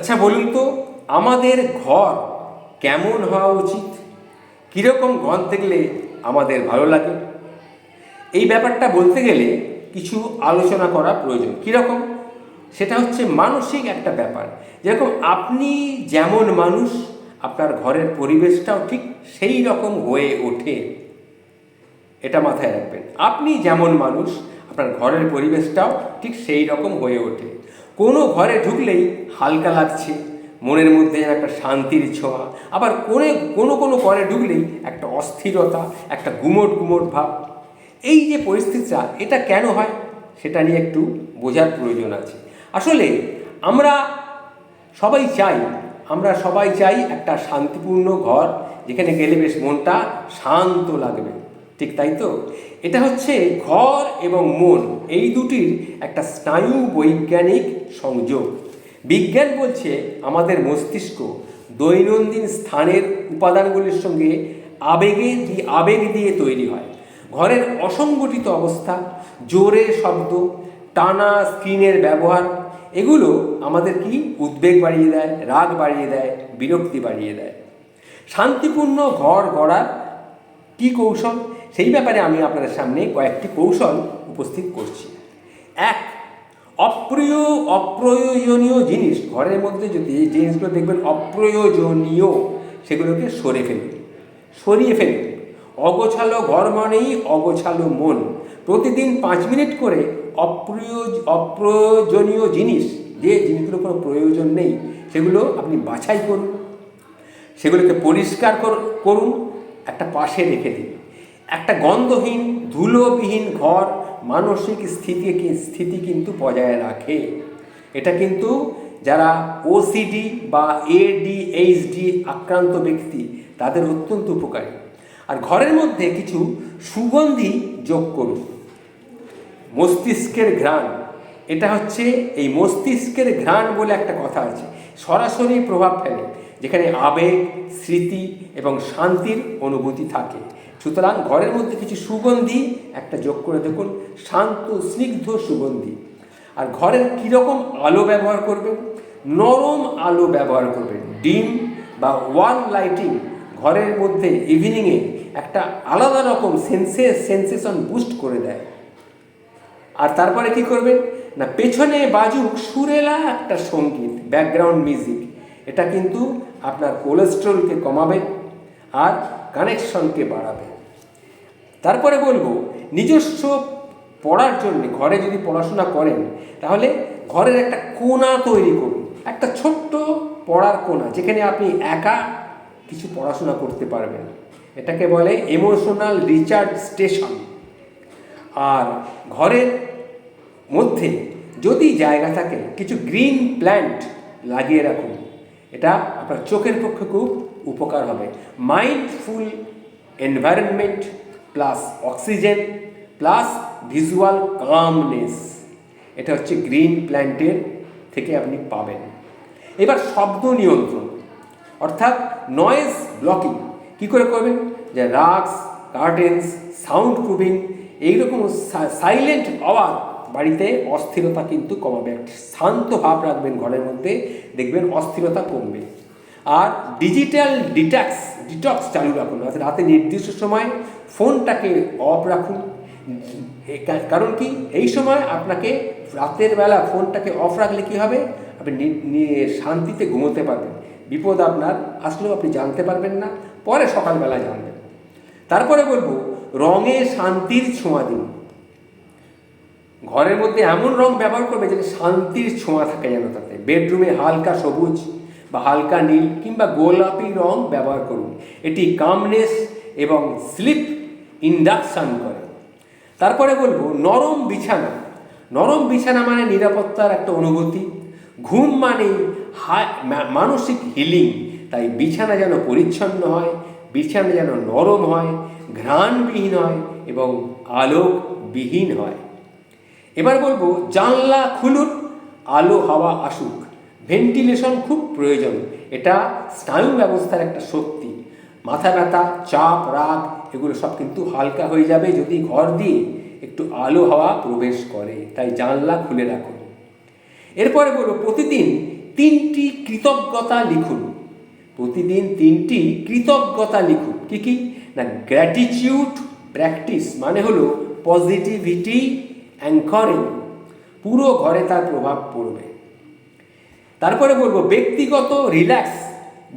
আচ্ছা বলুন তো, আমাদের ঘর কেমন হওয়া উচিত? কীরকম ঘর দেখলে আমাদের ভালো লাগে? এই ব্যাপারটা বলতে গেলে কিছু আলোচনা করা প্রয়োজন। কীরকম? সেটা হচ্ছে মানসিক একটা ব্যাপার। যেরকম আপনি যেমন মানুষ, আপনার ঘরের পরিবেশটাও ঠিক সেই রকম হয়ে ওঠে। এটা মাথায় রাখবেন। আপনি যেমন মানুষ, আপনার ঘরের পরিবেশটাও ঠিক সেই রকম হয়ে ওঠে। কোনো ঘরে ঢুকলেই হালকা লাগছে। মনের মধ্যে যেন একটা শান্তির ছোঁয়া। আবার কোনে কোনো কোনো ঘরে ঢুকলেই একটা অস্থিরতা, একটা গুমট গুমট ভাব। এই যে পরিস্থিতিটা, এটা কেন হয়? সেটা নিয়ে একটু বোঝার প্রয়োজন আছে। আসলে আমরা সবাই চাই, আমরা সবাই চাই একটা শান্তিপূর্ণ ঘর, যেখানে গেলে বেশ মনটা শান্ত লাগবে। ঠিক তাই তো? এটা হচ্ছে ঘর এবং মন। এই দুটির একটা স্নায়ু বৈজ্ঞানিক সংযোগ। বিজ্ঞান বলছে আমাদের মস্তিষ্ক দৈনন্দিন স্থানের উপাদানগুলির সঙ্গে আবেগে আবেগ দিয়ে তৈরি হয়। ঘরের অসংগঠিত অবস্থা, জোরে শব্দ, টানা স্ক্রিনের ব্যবহার, এগুলো আমাদের কি? উদ্বেগ বাড়িয়ে দেয়, রাগ বাড়িয়ে দেয়, বিরক্তি বাড়িয়ে দেয়। শান্তিপূর্ণ ঘর গড়ার কী কৌশল? সেই ব্যাপারে আমি আপনাদের সামনে কয়েকটি কৌশল উপস্থিত করছি। এক, অপ্রিয় অপ্রয়োজনীয় জিনিস। ঘরের মধ্যে যদি এই জিনিসগুলো দেখবেন অপ্রয়োজনীয়, সেগুলোকে সরে ফেলুন। সরিয়ে ফেলুন। অগোছালো ঘর মানেই অগোছালো মন। প্রতিদিন পাঁচ মিনিট করে অপ্রিয় অপ্রয়োজনীয় জিনিস যে জিনিসগুলো কোনো প্রয়োজন নেই, সেগুলো আপনি বাছাই করুন। সেগুলোকে পরিষ্কার কর- করুন। একটা পাশে রেখে দিন। একটা গন্ধহীন, ধুলোবিহীন ঘর মানসিক স্থিতি স্থিতি কিন্তু বজায় রাখে। এটা কিন্তু যারা ওসিডি বা এডিএইচডি আক্রান্ত ব্যক্তি, তাদের অত্যন্ত উপকারী। আর ঘরের মধ্যে কিছু সুগন্ধি যোগ করুন। মস্তিষ্কের ঘ্রাণ। এটা হচ্ছে এই মস্তিষ্কের ঘ্রাণ বলে একটা কথা আছে। সরাসরি প্রভাব ফেলে, যেখানে আবেগ, স্মৃতি এবং শান্তির অনুভূতি থাকে। সুতরাং ঘরের মধ্যে কিছু সুগন্ধি, একটা যোগ করে দেখুন, শান্ত, স্নিগ্ধ সুগন্ধি। আর ঘরের কীরকম আলো ব্যবহার করবেন? নরম আলো ব্যবহার করবেন। ডিম বা ওয়ান লাইটিং ঘরের মধ্যে ইভিনিংয়ে একটা আলাদা রকম সেন্সে সেন্সেশন বুস্ট করে দেয়। আর তারপরে কি করবেন? না, পেছনে বাজুক সুরেলা একটা সংগীত ব্যাকগ্রাউন্ড মিউজিক এটা কিন্তু আপনার কোলেস্ট্রলকে কমাবে আর কানেকশনকে বাড়াবে। তারপরে বলব, নিজস্ব পড়ার জন্য, ঘরে যদি পড়াশোনা করেন, তাহলে ঘরের একটা কোনা তৈরি করুন। একটা ছোট্ট পড়ার কোনা যেখানে আপনি একা কিছু পড়াশোনা করতে পারবেন। এটাকে বলে ইমোশনাল রিচার্জ স্টেশন আর ঘরের মধ্যে যদি জায়গা থাকে, কিছু গ্রিন প্ল্যান্ট লাগিয়ে রাখুন। এটা আপনার চোখের পক্ষে খুব উপকার হবে। Mindful environment plus oxygen plus visual calmness এটা হচ্ছে গ্রিন প্ল্যান্টের থেকে আপনি পাবেন। এবার শব্দ নিয়ন্ত্রণ, অর্থাৎ নয়েজ ব্লকিং কি করে করবেন? যে রাগস কার্টেন্স সাউন্ড প্রুভিং এইরকম সাইলেন্ট আওয়াজ বাড়িতে অস্থিরতা কিন্তু কমাবে। শান্ত ভাব রাখবেন ঘরের মধ্যে, দেখবেন অস্থিরতা কমবে। আর ডিজিটাল ডিট্যাক্স ডিটক্স চালু রাখুন। অর্থাৎ রাতে নির্দিষ্ট সময় ফোনটাকে অফ রাখুন। কারণ কি? এই সময় আপনাকে রাতের বেলা ফোনটাকে অফ রাখলে কী হবে? আপনি শান্তিতে ঘুমোতে পারবেন। বিপদ আপনার আসলেও আপনি জানতে পারবেন না, পরে সকালবেলা জানবেন। তারপরে বলব, রঙে শান্তির ছোঁয়া দিন। ঘরের মধ্যে এমন রং ব্যবহার করবে যেটা শান্তির ছোঁয়া থাকে যেন তাতে। বেডরুমে হালকা সবুজ বা হালকা নীল কিংবা গোলাপি রং ব্যবহার করুন। এটি কামনেস এবং স্লিপ ইন্ডাকশান করে। তারপরে বলব, নরম বিছানা। নরম বিছানা মানে নিরাপত্তার একটা অনুভূতি। ঘুম মানে মানসিক হিলিং তাই বিছানা যেন পরিচ্ছন্ন হয়, বিছানা যেন নরম হয়, ঘ্রাণবিহীন হয় এবং আলোকবিহীন হয়। এবার বলব, জানলা খুলুন, আলো, হাওয়া আসুক। ভেন্টিলেশন খুব প্রয়োজন। এটা স্নায়ু ব্যবস্থার একটা শক্তি। মাথা ব্যথা, চাপ, রাগ, এগুলো সব কিন্তু হালকা হয়ে যাবে যদি ঘর দিয়ে একটু আলো হাওয়া প্রবেশ করে। তাই জানলা খুলে রাখুন। এরপরে বলব, প্রতিদিন তিনটি কৃতজ্ঞতা লিখুন। প্রতিদিন তিনটি কৃতজ্ঞতা লিখুন। কি কি? না গ্র্যাটিটিউড প্র্যাকটিস মানে হলো পজিটিভিটি অ্যাঙ্করিং পুরো ঘরে তার প্রভাব পড়বে। তারপরে বলব ব্যক্তিগত রিল্যাক্স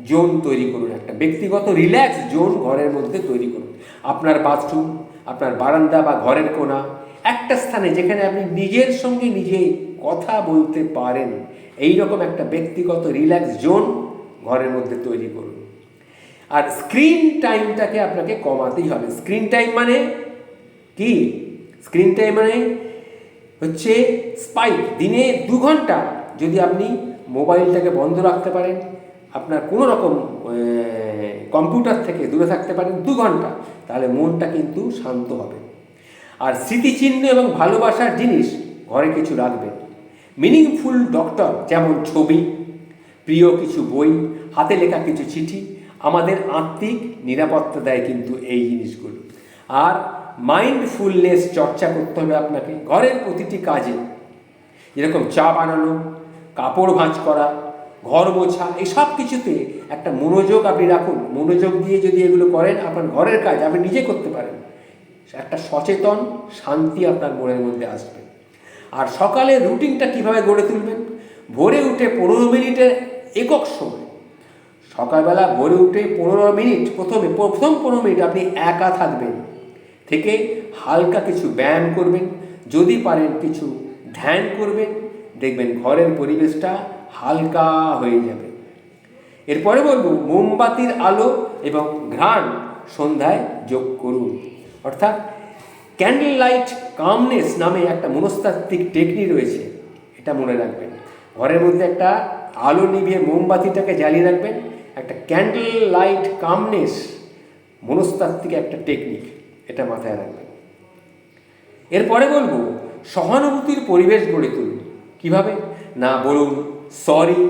জোন তৈরি করুন একটা। ব্যক্তিগত রিল্যাক্স জোন ঘরের মধ্যে তৈরি করুন। আপনার বাথরুম আপনার বারান্দা বা ঘরের কোণা, একটা স্থানে যেখানে আপনি নিজের সঙ্গে নিজে কথা বলতে পারেন এই রকম একটা ব্যক্তিগত রিল্যাক্স জোন ঘরের মধ্যে তৈরি করুন। আর স্ক্রিন টাইমটাকে আপনাকে কমাতেই হবে। স্ক্রিন টাইম মানে কি? স্ক্রিন টাইম মানে হচ্ছে স্পাইক দিনে দু ঘণ্টা যদি আপনি মোবাইলটাকে বন্ধ রাখতে পারেন, আপনার কোনো রকম কম্পিউটার থেকে দূরে থাকতে পারেন দু ঘণ্টা, তাহলে মনটা কিন্তু শান্ত হবে। আর স্মৃতিচিহ্ন এবং ভালোবাসার জিনিস ঘরে কিছু রাখবেন। মিনিংফুল ডক্টর যেমন ছবি, প্রিয় কিছু বই, হাতে লেখা কিছু চিঠি, আমাদের আত্মিক নিরাপত্তা দেয় কিন্তু এই জিনিসগুলো। আর মাইন্ডফুলনেস চর্চা করতে হবে আপনাকে ঘরের প্রতিটি কাজে। যেরকম চা বানানো কাপড় ভাঁজ করা, ঘর মোছা, এই সব কিছুতে একটা মনোযোগ আপনি রাখুন। মনোযোগ দিয়ে যদি এগুলো করেন, আপনার ঘরের কাজ আপনি নিজে করতে পারেন। একটা সচেতন শান্তি আপনার মনের মধ্যে আসবে। আর সকালে রুটিনটা কীভাবে গড়ে তুলবেন? ভোরে উঠে পনেরো মিনিটের একক সময়। সকালবেলা ভোরে উঠে পনেরো মিনিট, প্রথমে, প্রথম পনেরো মিনিট আপনি একা থাকবেন। থেকে হালকা কিছু ব্যায়াম করবেন। যদি পারেন কিছু ধ্যান করবেন। দেখবেন ঘরের পরিবেশটা হালকা হয়ে যাবে। এরপরে বলব, মোমবাতির আলো এবং ঘ্রাণ সন্ধ্যায় যোগ করুন। অর্থাৎ ক্যান্ডেল লাইট কামনেস নামে একটা মনস্তাত্ত্বিক টেকনিক রয়েছে, এটা মনে রাখবেন। ঘরের মধ্যে একটা আলো নিভিয়ে মোমবাতিটাকে জ্বালিয়ে রাখবেন। একটা ক্যান্ডেল লাইট কামনেস মনস্তাত্ত্বিক একটা টেকনিক এটা মাথায় রাখবেন। এরপরে বলব, সহানুভূতির পরিবেশ গড়ে তুলুন। কীভাবে? না বলুন সরি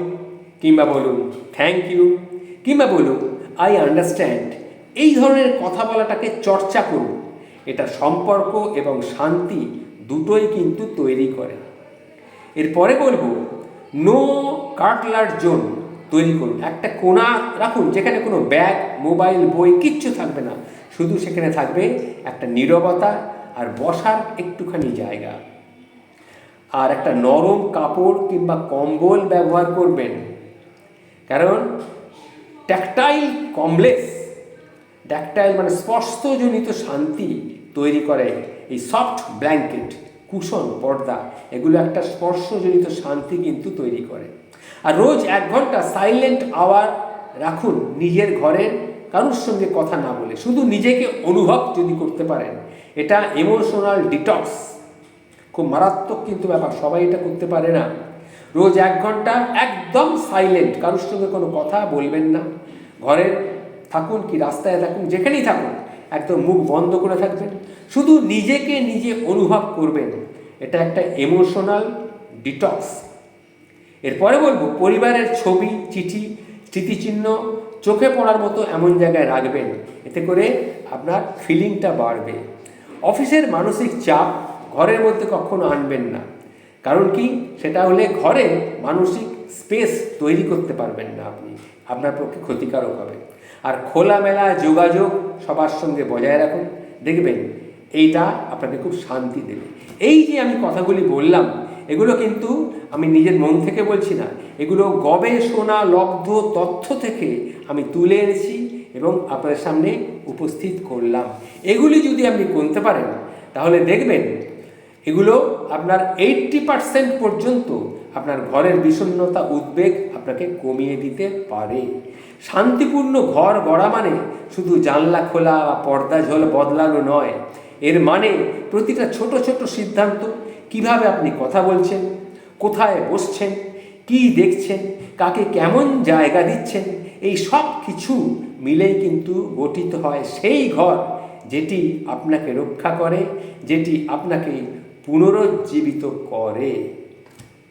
কিংবা বলুন থ্যাংক ইউ কিংবা বলুন আই আন্ডারস্ট্যান্ড এই ধরনের কথা বলাটাকে চর্চা করুন। এটা সম্পর্ক এবং শান্তি দুটোই কিন্তু তৈরি করে। এরপরে বলব নো কাটলার জোন তৈরি করুন। একটা কোণা রাখুন, যেখানে কোনো ব্যাগ, মোবাইল, বই কিচ্ছু থাকবে না। শুধু সেখানে থাকবে একটা নীরবতা আর বসার একটুখানি জায়গা। আর একটা নরম কাপড় কিংবা কম্বল ব্যবহার করবেন। কারণ ট্যাকটাইল কমপ্লেক্স ট্যাকটাইল মানে স্পর্শজনিত শান্তি তৈরি করে। এই সফট ব্ল্যাঙ্কেট কুশন পর্দা, এগুলো একটা স্পর্শজনিত শান্তি কিন্তু তৈরি করে। আর রোজ এক ঘণ্টা সাইলেন্ট আওয়ার রাখুন নিজের ঘরের কারোর সঙ্গে কথা না বলে। শুধু নিজেকে অনুভব যদি করতে পারেন, এটা ইমোশনাল ডিটক্স খুব মারাত্মক কিন্তু ব্যাপার, সবাই এটা করতে পারে না। রোজ এক ঘণ্টা একদম সাইলেন্ট কারোর সঙ্গে কোনো কথা বলবেন না। ঘরের থাকুন কি, রাস্তায় থাকুন, যেখানেই থাকুন, একদম মুখ বন্ধ করে থাকবেন। শুধু নিজেকে নিজে অনুভব করবেন। এটা একটা ইমোশনাল ডিটক্স এরপরে বলব, পরিবারের ছবি, চিঠি, স্মৃতিচিহ্ন চোখে পড়ার মতো এমন জায়গায় রাখবেন। এতে করে আপনার ফিলিংটা বাড়বে। অফিসের মানসিক চাপ ঘরের মধ্যে কখনো আনবেন না। কারণ কি? সেটা হলে ঘরে মানসিক স্পেস তৈরি করতে পারবেন না আপনি। আপনার পক্ষে ক্ষতিকারক হবে। আর খোলামেলা যোগাযোগ সবার সঙ্গে বজায় রাখুন। দেখবেন এইটা আপনাকে খুব শান্তি দেবে। এই যে আমি কথাগুলি বললাম, এগুলো কিন্তু আমি নিজের মন থেকে বলছি না। এগুলো গবেষণা, লব্ধ তথ্য থেকে আমি তুলে এনেছি এবং আপনাদের সামনে উপস্থিত করলাম। এগুলি যদি আপনি করতে পারেন, তাহলে দেখবেন এগুলো আপনার এইটটি পার্সেন্ট পর্যন্ত আপনার ঘরের বিষণ্ণতা, উদ্বেগ আপনাকে কমিয়ে দিতে পারে। শান্তিপূর্ণ ঘর গড়া মানে শুধু জানলা খোলা বা পর্দা ঝোল বদলানো নয়। এর মানে প্রতিটা ছোট ছোট সিদ্ধান্ত, কীভাবে আপনি কথা বলছেন, কোথায় বসছেন, কি দেখছেন, কাকে কেমন জায়গা দিচ্ছেন, এই সব কিছু মিলেই কিন্তু গঠিত হয় সেই ঘর যেটি আপনাকে রক্ষা করে, যেটি আপনাকে পুনরুজ্জীবিত করে।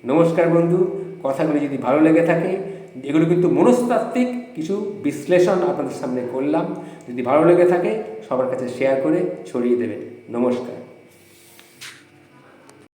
নমস্কার বন্ধু, কথাগুলি যদি ভালো লেগে থাকে, এগুলো কিন্তু মনস্তাত্ত্বিক কিছু বিশ্লেষণ আপনাদের সামনে করলাম। যদি ভালো লেগে থাকে, সবার কাছে শেয়ার করে ছড়িয়ে দেবেন। নমস্কার।